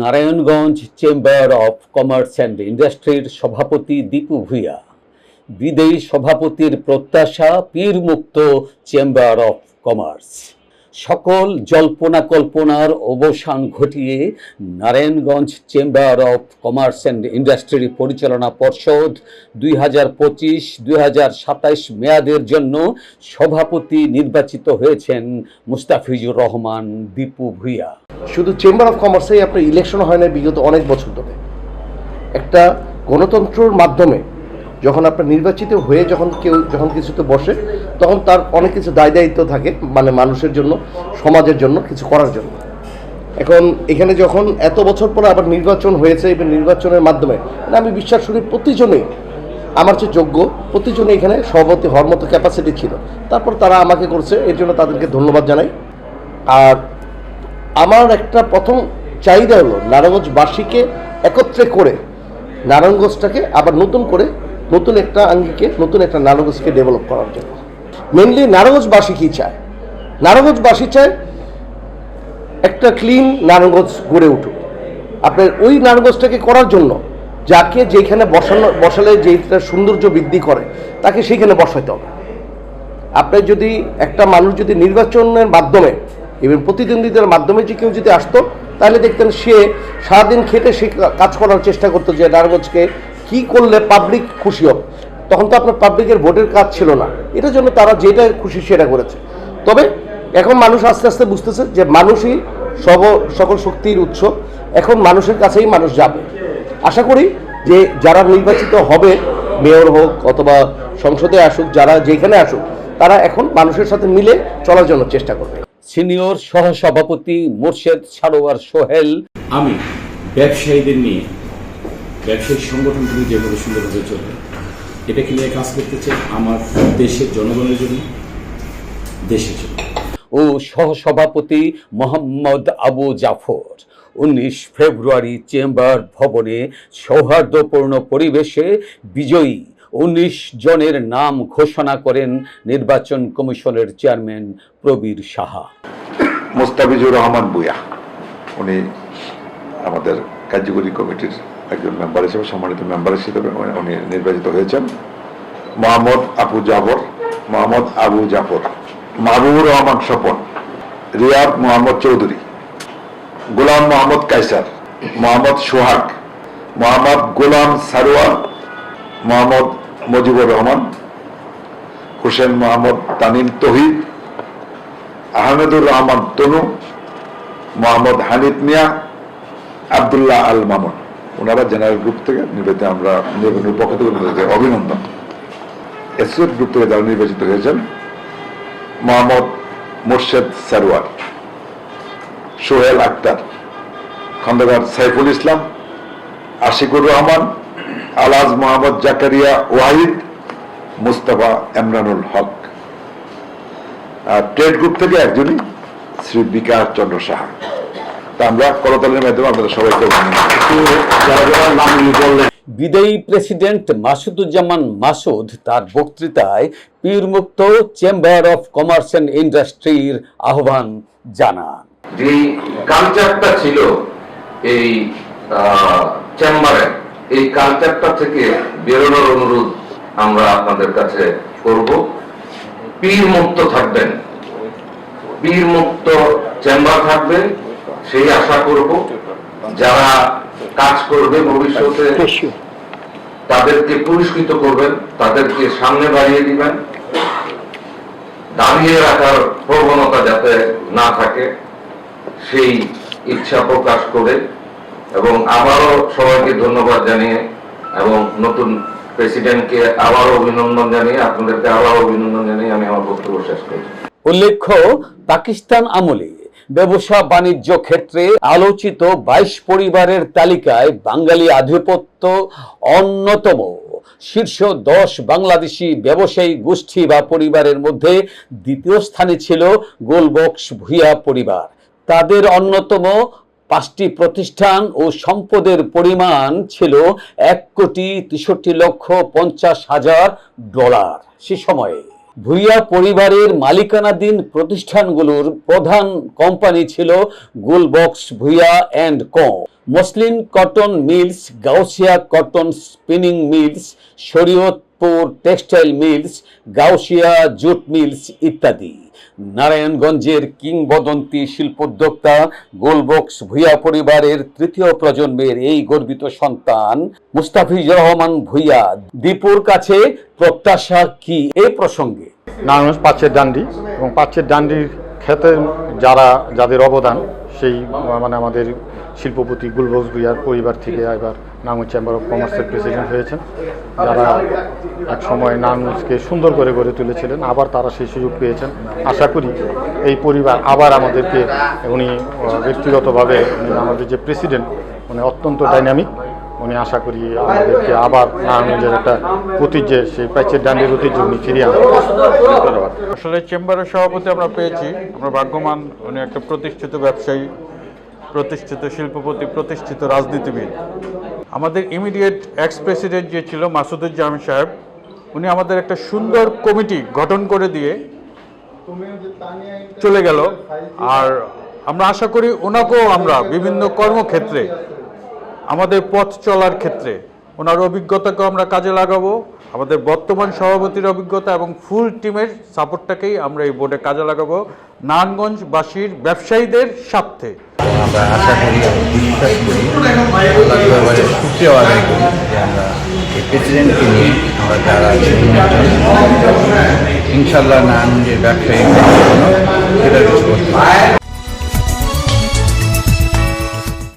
Narayanganj chamber of commerce and ইন্ডাস্ট্রির সভাপতি দীপু ভূয়া বিদেয়ী সভাপতির প্রত্যাশা পীরমুক্ত চেম্বার অফ কমার্স। সকল জল্পনা কল্পনার অবসান ঘটিয়ে Narayanganj chamber of commerce and industry পরিচালনা পর্ষদ দুই হাজার পঁচিশ, দুই হাজার সাতাইশ মেয়াদের জন্য সভাপতি নির্বাচিত হয়েছেন মুস্তাফিজুর রহমান, দীপু ভূঁইয়া। শুধু চেম্বার অফ কমার্সেই আপনার ইলেকশন হয় না বিগত অনেক বছর ধরে। একটা গণতন্ত্রের মাধ্যমে যখন আপনার নির্বাচিত হয়ে যখন কেউ যখন কিছুতে বসে, তখন তার অনেক কিছু দায় দায়িত্ব থাকে মানে মানুষের জন্য, সমাজের জন্য, কিছু করার জন্য। এখন এখানে যখন এত বছর পরে আবার নির্বাচন হয়েছে এবং নির্বাচনের মাধ্যমে মানে আমি বিশ্বাস করি প্রতিজনেই, আমার যে যোগ্য প্রতিজনে এখানে সভাপতি হওয়ার মতো ক্যাপাসিটি ছিল। তারপর তারা আমাকে করছে, এর জন্য তাদেরকে ধন্যবাদ জানাই। আর আমার একটা প্রথম চাহিদা হলো, নারায়ণগঞ্জবাসীকে একত্রে করে, নারায়ণগঞ্জটাকে আবার নতুন করে নতুন একটা আঙ্গিকে, নতুন একটা নারায়ণগঞ্জকে ডেভেলপ করার জন্য। মেনলি নারায়ণগঞ্জবাসী কী চায়? নারায়ণগঞ্জবাসী চায় একটা ক্লিন নারায়ণগঞ্জ গড়ে উঠুক। আপনার ওই নারায়ণগঞ্জটাকে করার জন্য যাকে যেখানে বসানো, বসালে যেটা সৌন্দর্য বৃদ্ধি করে, তাকে সেইখানে বসাইতে হবে। আপনি যদি একটা মানুষ যদি নির্বাচনের মাধ্যমে এবং প্রতিদ্বন্দ্বিতার মাধ্যমে যে কেউ যদি আসতো, তাহলে দেখতেন সে সারাদিন খেটে সে কাজ করার চেষ্টা করতো যে নারায়ণগঞ্জকে কী করলে পাবলিক খুশি হবে? তখন তো আপনার পাবলিকের ভোটের কাজ ছিল না। এটার জন্য তারা যেটা খুশি সেটা করেছে। তবে এখন মানুষ আস্তে আস্তে বুঝতেছে যে মানুষই সব সকল শক্তির উৎস। এখন মানুষের কাছেই মানুষ যাবে। আশা করি যে যারা নির্বাচিত হবে মেয়র হোক অথবা সংসদে আসুক যারা যেখানে আসুক তারা এখন মানুষের সাথে মিলে চলার জন্য চেষ্টা করবে। সিনিয়র সহসভাপতি মোর্শেদ সারোয়ার সোহেল। আমি ব্যবসায়ীদের নিয়ে ব্যবসায়িক সংগঠনগুলি যেভাবে সুন্দরভাবে চলবে এটাকে নিয়ে কাজ করতে চাই আমার দেশের জনগণের জন্য দেশের জন্য। ও সহসভাপতি মোহাম্মদ আবু জাফর উনিশ ফেব্রুয়ারি চেম্বার ভবনে সৌহার্দ্যপূর্ণ পরিবেশে বিজয়ী উনিশ জনের নাম ঘোষণা করেন নির্বাচন কমিশনের চেয়ারম্যান প্রবীর সাহা। মোস্তাফিজুর রহমান বুয়া উনি আমাদের কার্যকরী কমিটির একজন মেম্বার হিসেবে, সম্মানিত মেম্বার হিসেবে উনি- নির্বাচিত হয়েছেন। মোহাম্মদ আবু জাফর, মোহাম্মদ আবু জাফর মাহবুবুর রহমান স্বপন, রিয়াদ মোহাম্মদ চৌধুরী, গোলাম মোহাম্মদ কাইসার মোহাম্মদ সোহাগ, মোহাম্মদ গোলাম সারোয়ার, মোহাম্মদ মুজিবুর রহমান, হোসেন মোহাম্মদ তানিম তহিদ, আহমেদুর রহমান তনু, মোহাম্মদ হানিফ মিয়া, আবদুল্লাহ আল মামুন। ওনারা জেনারেল গ্রুপ থেকে নির্বাচিত, আমরা নির্বাচনের পক্ষ থেকে ওনাদেরকে অভিনন্দন। এসোসিয়েট গ্রুপ থেকে যারা নির্বাচিত হয়েছেন, মোহাম্মদ মোর্শেদ সারওয়ার, সোহেল আক্তার, খন্দকার সাইফুল ইসলাম, আশিকুর রহমান আলাজ মোহাম্মদ জাকারিয়া ওয়াহিদ, মুস্তাফা এমরানুল হক। আর ট্রেড গ্রুপ থেকে একজনই শ্রী বিকাশ চন্দ্র সাহা। তা আমরা করতালের মাধ্যমে আপনাদের সবাইকে বিদায়ী প্রেসিডেন্ট মাসুদুজ্জামান মাসুদ তার বক্তৃতায় পীরমুক্ত চেম্বার অফ কমার্স অ্যান্ড ইন্ডাস্ট্রির আহ্বান জানান। যে কালচারটা ছিল এই চেম্বারে এই কালচারটা থেকে বেরোনোর অনুরোধ আমরা আপনাদের কাছে করব। পীর মুক্ত থাকবেন। পীর মুক্ত চেম্বার থাকবে সেই আশা করব যারা কাজ করবে ভবিষ্যতে তাদেরকে পুরস্কৃত করবেন তাদেরকে সামনে বাড়িয়ে দিবেন দাঁড়িয়ে রাখার প্রবণতা যাতে না থাকে সেই ইচ্ছা প্রকাশ করে। এবং আবারও সবাইকে ধন্যবাদ জানিয়ে এবং নতুন প্রেসিডেন্টকে আবারও অভিনন্দন জানিয়ে আপনাদেরকে আবারও অভিনন্দন জানিয়ে আমি আমার বক্তব্য শেষ করছি। উল্লেখ্য পাকিস্তান আমলে ব্যবসা বাণিজ্য ক্ষেত্রে আলোচিত বাইশ পরিবারের তালিকায় বাঙালি আধিপত্য অন্যতম। শীর্ষ দশ বাংলাদেশি ব্যবসায়ী গোষ্ঠী বা পরিবারের মধ্যে দ্বিতীয় স্থানে ছিল গোলবক্স ভূয়া পরিবার। তাদের অন্যতম পাঁচটি প্রতিষ্ঠান ও সম্পদের পরিমাণ ছিল এক কোটি তেষট্টি লক্ষ পঞ্চাশ হাজার ডলার। সে সময়ে ভূঁইয়া পরিবারের মালিকানাধীন প্রতিষ্ঠানগুলোর প্রধান কোম্পানি ছিল Gulbaksh, Bhuiyan and co. Muslin cotton mills, Gausia cotton spinning mills Shariatpur textile mills, Gausia jute mills ইত্যাদি। নারায়ণগঞ্জের কিংবদন্তি শিল্পোদ্যোক্তা গোলবক্স ভূঁইয়া পরিবারের তৃতীয় প্রজন্মের এই গর্বিত সন্তান মুস্তাফিজুর রহমান ভূঁইয়া দীপুর কাছে প্রত্যাশা কি এই প্রসঙ্গে? নারায়ণগঞ্জ পাঁচের ডান্ডি এবং পাঁচের ডান্ডির ক্ষেত্রে যারা, যাদের অবদান, সেই মানে আমাদের শিল্পপতি গুলবজ ভুইয়ার পরিবার থেকে এবার নারায়ণগঞ্জ চেম্বার অফ কমার্সের প্রেসিডেন্ট হয়েছেন। যারা এক সময় নারায়ণগঞ্জকে সুন্দর করে গড়ে তুলেছিলেন, আবার তারা সেই সুযোগ পেয়েছেন। আশা করি এই পরিবার আবার আমাদেরকে উনি ব্যক্তিগতভাবে আমাদের যে প্রেসিডেন্ট উনি অত্যন্ত ডাইনামিক উনি আশা করি আমাদেরকে আবার নারায়ণগঞ্জের একটা ঐতিহ্য, সেই প্রাচ্যের ডান্ডির ঐতিহ্য উনি ফিরিয়ে আনবেন। ধন্যবাদ। আসলে চেম্বারের সভাপতি আমরা পেয়েছি। আমরা ভাগ্যমান উনি একটা প্রতিষ্ঠিত ব্যবসায়ী, প্রতিষ্ঠিত শিল্পপতি, প্রতিষ্ঠিত রাজনীতিবিদ। আমাদের ইমিডিয়েট এক্স প্রেসিডেন্ট যে ছিল, মাসুদুজ্জামান সাহেব, উনি আমাদের একটা সুন্দর কমিটি গঠন করে দিয়ে চলে গেল। আর আমরা আশা করি ওনাকেও আমরা বিভিন্ন কর্মক্ষেত্রে আমাদের পথ চলার ক্ষেত্রে ওনার অভিজ্ঞতাকেও আমরা কাজে লাগাবো, আমাদের বর্তমান সভাপতির অভিজ্ঞতা এবং ফুল টিমের সাপোর্টটাকেই আমরা এই বোর্ডে কাজে লাগাবো নারায়ণগঞ্জবাসীর ব্যবসায়ীদের স্বার্থে আমরা আশা করি ইনশাল্লাহ নারায়ণগঞ্জের ব্যবসায়ী।